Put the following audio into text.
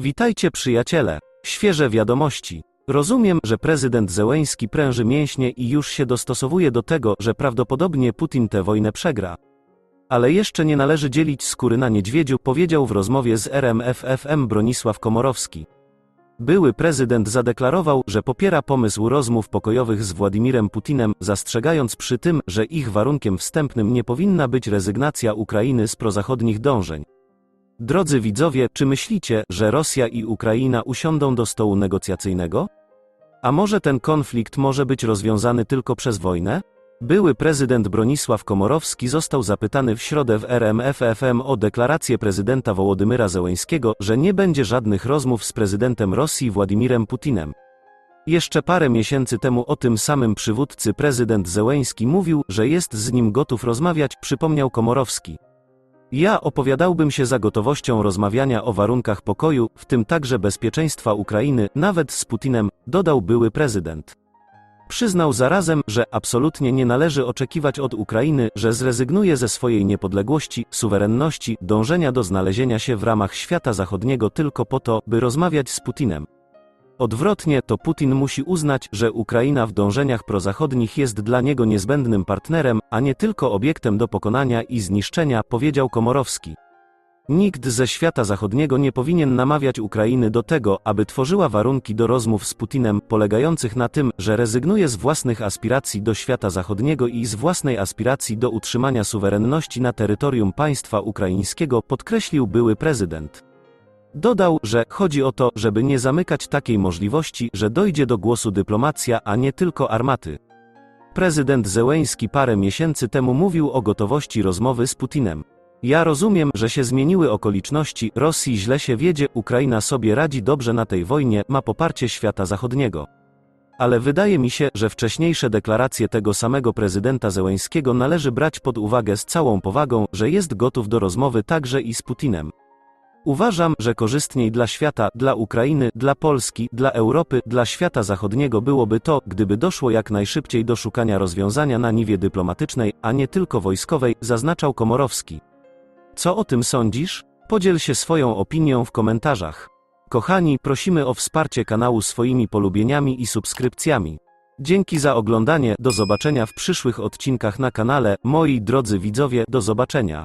Witajcie przyjaciele. Świeże wiadomości. Rozumiem, że prezydent Zełeński pręży mięśnie i już się dostosowuje do tego, że prawdopodobnie Putin tę wojnę przegra. Ale jeszcze nie należy dzielić skóry na niedźwiedziu, powiedział w rozmowie z RMFFM Bronisław Komorowski. Były prezydent zadeklarował, że popiera pomysł rozmów pokojowych z Władimirem Putinem, zastrzegając przy tym, że ich warunkiem wstępnym nie powinna być rezygnacja Ukrainy z prozachodnich dążeń. Drodzy widzowie, czy myślicie, że Rosja i Ukraina usiądą do stołu negocjacyjnego? A może ten konflikt może być rozwiązany tylko przez wojnę? Były prezydent Bronisław Komorowski został zapytany w środę w RMFFM o deklarację prezydenta Wołodymyra Zełeńskiego, że nie będzie żadnych rozmów z prezydentem Rosji Władimirem Putinem. Jeszcze parę miesięcy temu o tym samym przywódcy prezydent Zełeński mówił, że jest z nim gotów rozmawiać, przypomniał Komorowski. Ja opowiadałbym się za gotowością rozmawiania o warunkach pokoju, w tym także bezpieczeństwa Ukrainy, nawet z Putinem, dodał były prezydent. Przyznał zarazem, że absolutnie nie należy oczekiwać od Ukrainy, że zrezygnuje ze swojej niepodległości, suwerenności, dążenia do znalezienia się w ramach świata zachodniego tylko po to, by rozmawiać z Putinem. Odwrotnie, to Putin musi uznać, że Ukraina w dążeniach prozachodnich jest dla niego niezbędnym partnerem, a nie tylko obiektem do pokonania i zniszczenia, powiedział Komorowski. Nikt ze świata zachodniego nie powinien namawiać Ukrainy do tego, aby tworzyła warunki do rozmów z Putinem, polegających na tym, że rezygnuje z własnych aspiracji do świata zachodniego i z własnej aspiracji do utrzymania suwerenności na terytorium państwa ukraińskiego, podkreślił były prezydent. Dodał, że chodzi o to, żeby nie zamykać takiej możliwości, że dojdzie do głosu dyplomacja, a nie tylko armaty. Prezydent Zełeński parę miesięcy temu mówił o gotowości rozmowy z Putinem. Ja rozumiem, że się zmieniły okoliczności, Rosji źle się wiedzie, Ukraina sobie radzi dobrze na tej wojnie, ma poparcie świata zachodniego. Ale wydaje mi się, że wcześniejsze deklaracje tego samego prezydenta Zełeńskiego należy brać pod uwagę z całą powagą, że jest gotów do rozmowy także i z Putinem. Uważam, że korzystniej dla świata, dla Ukrainy, dla Polski, dla Europy, dla świata zachodniego byłoby to, gdyby doszło jak najszybciej do szukania rozwiązania na niwie dyplomatycznej, a nie tylko wojskowej, zaznaczał Komorowski. Co o tym sądzisz? Podziel się swoją opinią w komentarzach. Kochani, prosimy o wsparcie kanału swoimi polubieniami i subskrypcjami. Dzięki za oglądanie, do zobaczenia w przyszłych odcinkach na kanale, moi drodzy widzowie, do zobaczenia.